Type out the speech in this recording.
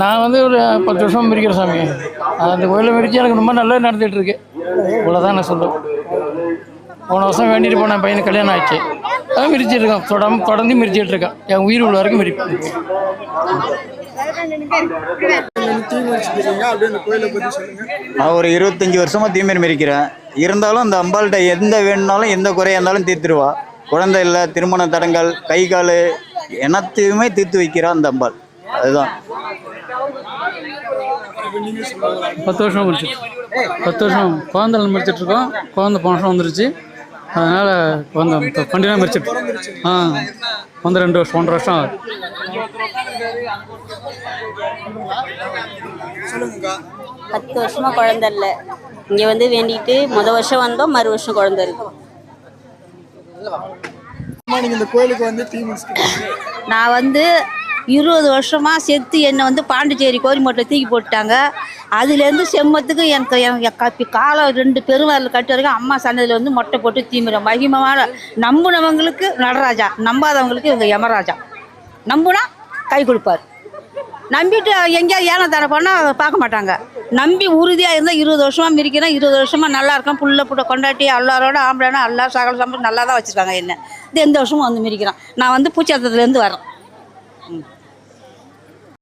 நான் வந்து ஒரு பத்து வருஷம் மிரிக்கிற சாமி. அந்த கோயிலில் மிரிச்சு எனக்கு ரொம்ப நல்லா நடந்துகிட்டு இருக்கு இவ்வளோதான் நான் சொல்லுவேன் போன வருஷம் வேண்டிட்டு போனேன் பையனுக்கு கல்யாணம் ஆச்சு அதான் மிரிச்சிட்டு இருக்கேன் தொடர்ந்து தொடர்ந்து மிரிச்சிட்டு இருக்கேன் என் உயிர் உள்ள வரைக்கும் மிரிப்பேன் நான் ஒரு இருபத்தஞ்சி வருஷமாக தீமிரி மிதிக்கிறேன். இருந்தாலும் அந்த அம்பாள்கிட்ட எந்த வேணும்னாலும் எந்த குறையாக இருந்தாலும் தீர்த்துருவா. குழந்தை இல்லை திருமண தடங்கள் கை கால் எனத்தையுமே தீர்த்து வைக்கிறா அந்த அம்பாள். அதுதான். பத்து வருஷம் முடிச்சிட்டு பத்து வருஷம் குழந்தை முடிச்சிட்டு இருக்கோம். குழந்தை போன வருஷம் வந்துருச்சு. அதனால குழந்தை கண்டினியூ முடிச்சிட்டு ஆ வந்து ரெண்டு வருஷம் ஒன்றரை வருஷம் ஆகுது. பத்து வருஷமா குழந்தை இல்லை. இங்கே வந்து வேண்டிட்டு முத வருஷம் வந்தோம் மறு வருஷம் குழந்தை இருக்கு. அம்மா நீங்க இந்த கோயிலுக்கு வந்து நான் வந்து இருபது வருஷமாக செத்து என்னை வந்து பாண்டிச்சேரி கோரிமோட்டில் தூக்கி போட்டுட்டாங்க. அதுலேருந்து செம்மத்துக்கு எனக்கு எனக்கு கப்பி காலை ரெண்டு பெருவாரில் கட்டு வரைக்கும் அம்மா சன்னதியில் வந்து மொட்டை போட்டு தீமிரம். மகிமமான நம்புனவங்களுக்கு நடராஜா நம்பாதவங்களுக்கு இவங்க யமராஜா. நம்புனா கை கொடுப்பார். நம்பிட்டு எங்கேயாவது ஏன தர போனால் பார்க்க மாட்டாங்க. நம்பி உறுதியாக இருந்தால் இருபது வருஷமாக மிரிக்கிறேன் இருபது வருஷமாக நல்லா இருக்கும் புள்ள புள்ள கொண்டாட்டி எல்லாரோட ஆம்பளைனா எல்லா சகல சம்பளம் நல்லா தான் வச்சுருக்காங்க என்ன. இது எந்த வருஷமும் வந்து மிரிக்கிறான் நான் வந்து பூச்சாத்தத்துலேருந்து வரேன் ம்.